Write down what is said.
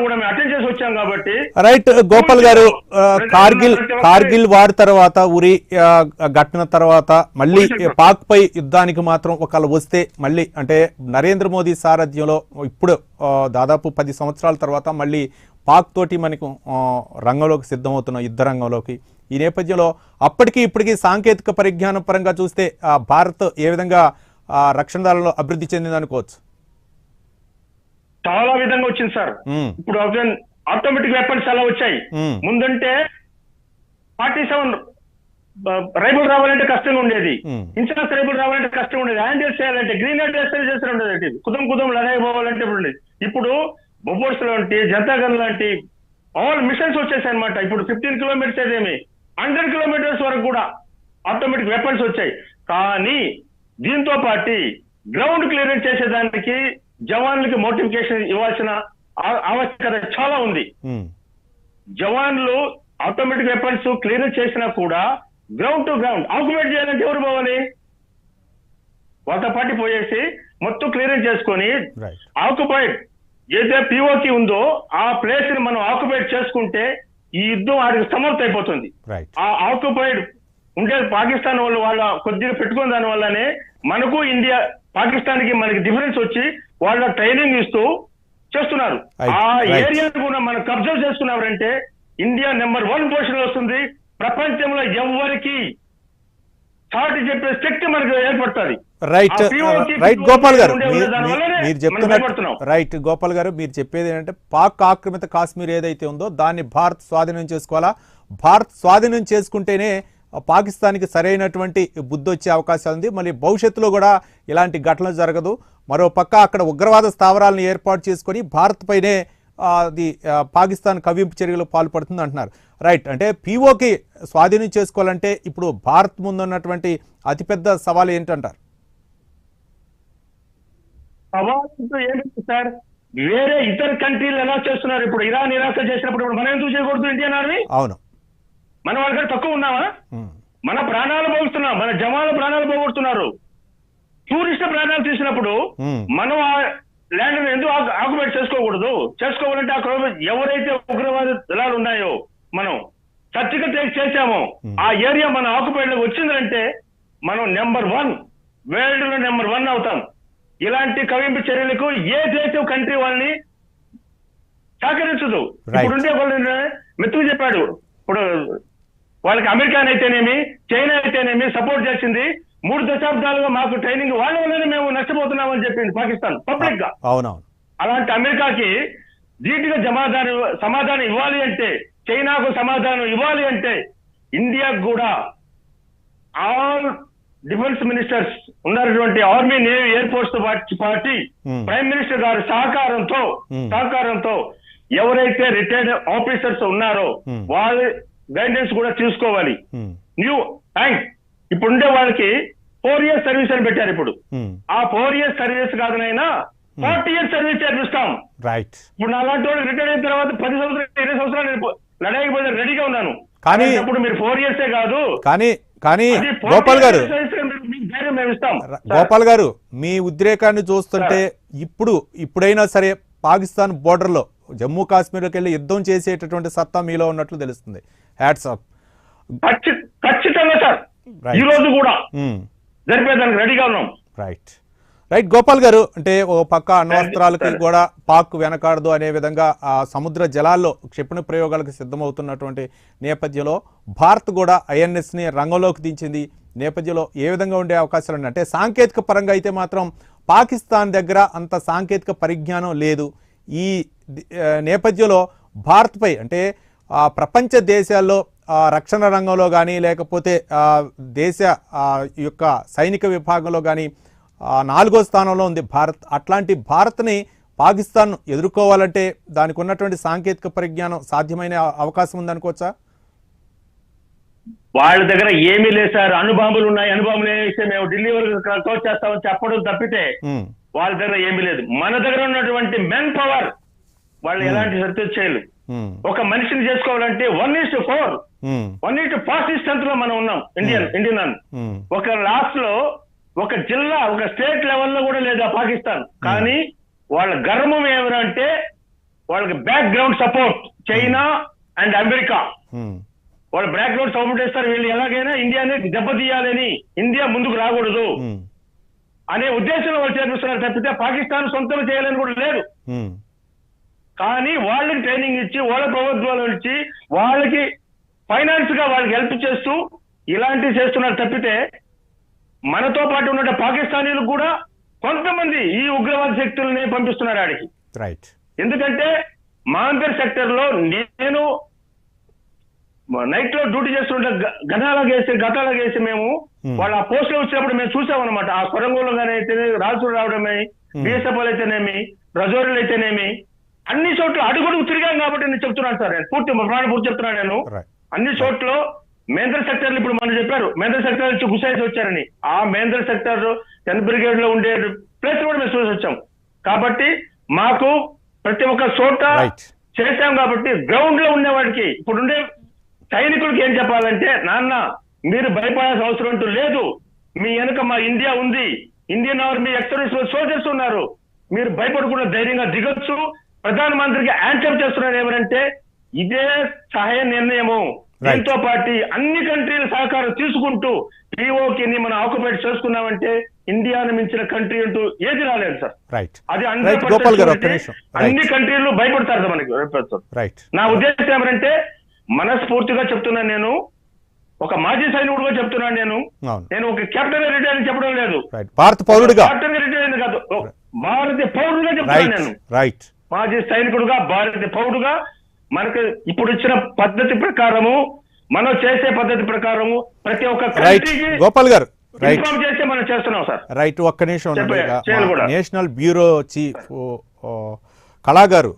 కూడా మేము అటెండ్ చేసి వచ్చాం కాబట్టి రైట్ గోపాల్ గారు కార్గిల్ కార్గిల్ వార్ తర్వాత ఉరి ఘటన తర్వాత మళ్ళీ పాక్ పై యుద్ధానికి మాత్రం ఒకవేళ వస్తే మళ్ళీ అంటే నరేంద్ర మోదీ సారథ్యంలో ఇప్పుడు దాదాపు పది సంవత్సరాల తర్వాత మళ్ళీ పాక్ తోటి మనకు రంగంలోకి సిద్ధమవుతున్నాం యుద్ధ రంగంలోకి. ఈ నేపథ్యంలో అప్పటికి ఇప్పటికీ సాంకేతిక పరిజ్ఞానం పరంగా చూస్తే ఆ, భారత్ ఏ విధంగా రక్షణ దళంలో అభివృద్ధి చెందింది అనుకోవచ్చు చాలా విధంగా వచ్చింది సార్. ఇప్పుడు ఆటోమేటిక్ వెపన్స్ అలా వచ్చాయి. ముందంటే ఫార్టీ సెవెన్ రైబుల్ రావాలంటే కష్టంగా ఉండేది. ఇన్సూరెన్స్ రైబుల్ రావాలంటే కష్టంగా ఉండేది. హ్యాండిల్ చేయాలంటే గ్రీన్ హ్యాండ్ చేస్తే చేస్తూ ఉండేది కుదం కుదం లడాయి పోవాలంటే ఇప్పుడు ఉండేది. ఇప్పుడు బొబ్బోర్స్ లాంటి జనతాగన్ లాంటి ఆల్ మిషన్స్ వచ్చేసాయి అనమాట ఇప్పుడు ఫిఫ్టీన్ కిలోమీటర్స్ ఏదేమి? హండ్రెడ్ కిలోమీటర్స్ వరకు కూడా ఆటోమేటిక్ వెపన్స్ వచ్చాయి. కానీ దీంతో పాటు గ్రౌండ్ క్లియరెన్స్ చేసేదానికి జవాన్లకి మోటిఫికేషన్ ఇవ్వాల్సిన ఆవశ్యకత చాలా ఉంది. జవాన్లు ఆటోమేటిక్ వెపన్స్ క్లియర్ చేసినా కూడా గ్రౌండ్ టు గ్రౌండ్ ఆక్యుపేట్ చేయాలంటే ఎవరు పోవాలి? వాళ్ళతో పాటు పోయేసి మొత్తం క్లియరెన్స్ చేసుకొని ఆక్యుపైడ్ ఏదైతే పిఓకి ఉందో ఆ ప్లేస్ని మనం ఆక్యుపైడ్ చేసుకుంటే ఈ యుద్ధం ఆడికి సమర్థ అయిపోతుంది. ఆ ఆక్యుపైడ్ ఉండే పాకిస్తాన్ వాళ్ళు వాళ్ళ కొద్దిగా పెట్టుకున్న దాని వల్లనే మనకు ఇండియా పాకిస్తాన్కి మనకి డిఫరెన్స్ వచ్చి వాళ్ళ ట్రైనింగ్ ఇస్తూ చేస్తున్నారు. ఆ. ఏరియాను కూడా మనం కబ్జా చేసుకున్నారంటే ఇండియా నెంబర్ వన్ పొజిషన్ వస్తుంది. ప్రపంచంలో ఎవ్వరికి సాటి చెప్పే శక్తి మనకు ఏర్పడుతుంది. రైట్ రైట్ గోపాల్ గారు మీరు- భయపడుతున్నాం. రైట్ గోపాల్ గారు మీరు చెప్పేది ఏంటంటే పాక్ ఆక్రమిత కాశ్మీర్ ఏదైతే ఉందో దాన్ని భారత్ స్వాధీనం చేసుకోవాలా? భారత్ స్వాధీనం చేసుకుంటేనే పాకిస్తాన్కి సరైనటువంటి బుద్ధి వచ్చే అవకాశం ఉంది. మళ్ళీ భవిష్యత్తులో కూడా ఇలాంటి ఘటనలు జరగదు. మరో పక్క అక్కడ ఉగ్రవాద స్థావరాలను ఏర్పాటు చేసుకొని భారత్ పైనే ఆ, అది పాకిస్తాన్ కవ్వింపు చర్యలు పాల్పడుతుంది అంటున్నారు. రైట్. అంటే పీఓకి స్వాధీనం చేసుకోవాలంటే ఇప్పుడు భారత్ ముందున్నటువంటి అతిపెద్ద సవాల్ ఏంటంటారు? ఏంటంటే సార్? వేరే ఇతర కంట్రీలు ఎలా చేస్తున్నారు? ఇప్పుడు ఇరాన్ ఇరాక్ చేసినప్పుడు ఇప్పుడు మనం ఎందుకు చేయకూడదు? Indian army? అవును. మన వాళ్ళకంటే తక్కువ ఉన్నామా? ఉమ్. మన ప్రాణాలు పోగొడుతున్నాం. మన జవాన్ల ప్రాణాలు పోగొడుతున్నారు. ప్రాణాలు తీసినప్పుడు. మనం ఆ ల్యాండ్ ఎందుకు ఆకు- ఆక్యుపేట్ చేసుకోకూడదు? చేసుకోవాలంటే అక్కడ ఎవరైతే ఉగ్రవాద దళాలు ఉన్నాయో మనం సర్టిఫికెట్ చేశామో ఆ ఏరియా మన ఆక్యుపైడ్ వచ్చిందంటే మనం నెంబర్ వన్ వరల్డ్లో నెంబర్ వన్ అవుతాం. ఇలాంటి కవింపు చర్యలకు ఏ దేశం కంట్రీ వాళ్ళని సహకరించదు. ఇప్పుడు ఉండే వాళ్ళు మెత్తుకు చెప్పాడు. ఇప్పుడు వాళ్ళకి అమెరికా అయితేనేమి చైనా అయితేనేమి సపోర్ట్ చేసింది మూడు దశాబ్దాలుగా మాకు ట్రైనింగ్ వాళ్ళ వల్లనే మేము నష్టపోతున్నామని చెప్పింది పాకిస్తాన్ పబ్లిక్గా అవునవును అలాంటి అమెరికాకి ధీటుగా సమాధానం సమాధానం ఇవ్వాలి అంటే చైనాకు సమాధానం ఇవ్వాలి అంటే ఇండియాకు కూడా ఆల్ డిఫెన్స్ మినిస్టర్స్ ఉన్నటువంటి ఆర్మీ నేవీ ఎయిర్ ఫోర్స్తో పాటు పార్టీ. ప్రైమ్ మినిస్టర్ గారి సహకారంతో. సహకారంతో ఎవరైతే రిటైర్డ్ ఆఫీసర్స్ ఉన్నారో. వాళ్ళ గైడెన్స్ కూడా తీసుకోవాలి. న్యూ థ్యాంక్ ఇప్పుడు ఉండే వాళ్ళకి ఫోర్ ఇయర్స్ సర్వీస్ అని పెట్టారు ఇప్పుడు. ఉమ్. ఆ ఫోర్ ఇయర్స్ సర్వీస్ కాదనైనా ఫార్టీ ఇయర్స్ సర్వీస్ చేపిస్తాం. రైట్ ఇప్పుడు నా అలాంటి వాళ్ళు రిటైర్ అయిన తర్వాత పది సంవత్సరాలు ఇరవై సంవత్సరాలు నేను లడాయికి పోతే రెడీగా ఉన్నాను. కానీ- అప్పుడు మీరు ఫోర్ ఇయర్సే కాదు. కానీ కానీ అది 40 గోపాల్ గారు గోపాల్ గారు మీ ఉద్రేకాన్ని చూస్తుంటే ఇప్పుడు ఇప్పుడైనా సరే పాకిస్తాన్ బోర్డర్లో జమ్మూ కాశ్మీర్కి వెళ్ళి యుద్ధం చేసేటటువంటి సత్తా మీలో ఉన్నట్లు తెలుస్తుంది. హ్యాట్స్ ఆఫ్ ఖచ్చి- ఖచ్చితంగా సార్. ఈ రోజు కూడా జరిపేదానికి రెడీగా ఉన్నాం. రైట్ రైట్ గోపాల్ గారు అంటే ఓ పక్క అణ్వస్త్రాలకి కూడా పాక్ వెనకాడదు అనే విధంగా ఆ సముద్ర జలాల్లో క్షిపణి ప్రయోగాలకు సిద్ధమవుతున్నటువంటి నేపథ్యంలో భారత్ కూడా ఐఎన్ఎస్ని రంగంలోకి దించింది. నేపథ్యంలో ఏ విధంగా ఉండే అవకాశాలు ఉన్నాయి? అంటే సాంకేతిక పరంగా అయితే మాత్రం పాకిస్తాన్ దగ్గర అంత సాంకేతిక పరిజ్ఞానం లేదు. ఈ నేపథ్యంలో భారత్పై అంటే ప్రపంచ దేశాల్లో రక్షణ రంగంలో కానీ లేకపోతే దేశ యొక్క సైనిక విభాగంలో కానీ నాలుగో స్థానంలో ఉంది భారత్. అట్లాంటి భారత్ని పాకిస్తాన్ ఎదుర్కోవాలంటే దానికి ఉన్నటువంటి సాంకేతిక పరిజ్ఞానం సాధ్యమైన అవకాశం ఉందనుకోవచ్చా? వాళ్ళ దగ్గర ఏమీ లేదు సార్. ఉన్నాయి. అణుబాంబులు వేస్తే మేము ఢిల్లీ వరకు క్లోజ్ చేస్తామని చెప్పడం తప్పితే వాళ్ళ దగ్గర ఏమీ లేదు. మన దగ్గర ఉన్నటువంటి మెన్ పవర్ వాళ్ళు ఎలాంటి సర్చ్ చేయలేదు. ఒక మనిషిని చేసుకోవాలంటే one is four. One is fast స్ట్రెంత్లో మనం ఉన్నాం. Indian Indian army. ఒక లాస్ట్లో ఒక జిల్లా ఒక స్టేట్ లెవెల్లో కూడా లేదు ఆ పాకిస్తాన్. కానీ వాళ్ళ గర్వం ఏమంటే వాళ్ళకి background support China and America. వాళ్ళు బ్యాక్గ్రౌండ్ సపోర్ట్ చేస్తారు వీళ్ళు ఎలాగైనా ఇండియాని దెబ్బతీయాలని ఇండియా ముందుకు రాకూడదు అనే ఉద్దేశంలో వాళ్ళు చేపిస్తున్నారు తప్పితే పాకిస్తాన్ సొంతం చేయాలని కూడా లేదు. కానీ వాళ్ళకి ట్రైనింగ్ ఇచ్చి వాళ్ళ ప్రభుత్వాలు ఇచ్చి వాళ్ళకి ఫైనాన్స్గా వాళ్ళకి హెల్ప్ చేస్తూ ఇలాంటివి చేస్తున్నారు తప్పితే మనతో పాటు ఉన్న పాకిస్తానీలకు కూడా కొంతమంది ఈ ఉగ్రవాద శక్తుల్ని పంపిస్తున్నారు ఆడికి. రైట్ ఎందుకంటే మాంబేర్ సెక్టర్లో నేను నైట్లో డ్యూటీ చేస్తుంటే గ- గతాలకు వేసి గతాలకు వేసి మేము. వాళ్ళ ఆ పోస్ట్లో వచ్చినప్పుడు మేము చూసామన్నమాట. ఆ కొరంగోలు కానీ అయితే రాజులు రావడమే. బిఎస్ఎఫ్ఎల్ అయితేనేమి రజోరులు అయితేనేమి అన్ని చోట్ల అడుగుడుగు తిరిగాం కాబట్టి నేను చెప్తున్నాను సార్. నేను పూర్తి ప్రాణ పూర్తి చెప్తున్నాను నేను. అన్ని చోట్ల మేంద్ర సెక్టర్ ఇప్పుడు మనం చెప్పారు. మేంద్ర సెక్టర్ నుంచి గుసాయిస్ వచ్చారని. ఆ మేంద్ర సెక్టర్ టెన్ బ్రిగేడ్లో ఉండే ప్లేస్ కూడా మేము చూసి వచ్చాం. కాబట్టి మాకు ప్రతి ఒక్క చోట చేశాం కాబట్టి గ్రౌండ్లో ఉండే వాడికి ఇప్పుడుండే సైనికులకి ఏం చెప్పాలంటే నాన్న మీరు భయపడాల్సిన అవసరం అంటూ లేదు. మీ వెనుక మా ఇండియా ఉంది. ఇండియన్ ఆర్మీ ఎక్సర్వీస్ సోల్జర్స్ ఉన్నారు. మీరు భయపడకుండా ధైర్యంగా దిగొచ్చు. ప్రధానమంత్రికి ఆన్సర్ చేస్తున్నారు ఏమనంటే ఇదే సహాయ నిర్ణయము. దీంతో పాటు అన్ని కంట్రీల సహకారం తీసుకుంటూ పిఓకి మనం ఆక్యుపైడ్ చేసుకున్నామంటే ఇండియాను మించిన కంట్రీ అంటూ ఏది రాలేదు సార్. అది అన్ని కంట్రీలు భయపడతారు సార్ మనకి నా ఉద్దేశం ఏమంటే మనస్ఫూర్తిగా చెప్తున్నాను నేను. ఒక మాజీ సైనికుడుగా చెప్తున్నాను నేను. నేను ఒక కెప్టెన్ రిటైర్ అని చెప్పడం లేదు. భారత పౌరుడిగా. కెప్టెన్ రిటైర్ కాదు. ఓ, భారతీయ పౌరుడుగా చెప్తున్నాను నేను. రైట్ మాజీ సైనికుడుగా భారతీయ పౌరుడుగా మనకు ఇప్పుడు ఇచ్చిన పద్ధతి ప్రకారము మనం చేసే పద్ధతి ప్రకారము ప్రతి ఒక్క కంట్రీకి గోపాల్ గారు ఇన్ఫార్మ్ చేస్తే మనం చేస్తున్నాం సార్. రైట్ ఒక్క నిమిషం. National bureau chief oh, oh, Kala garu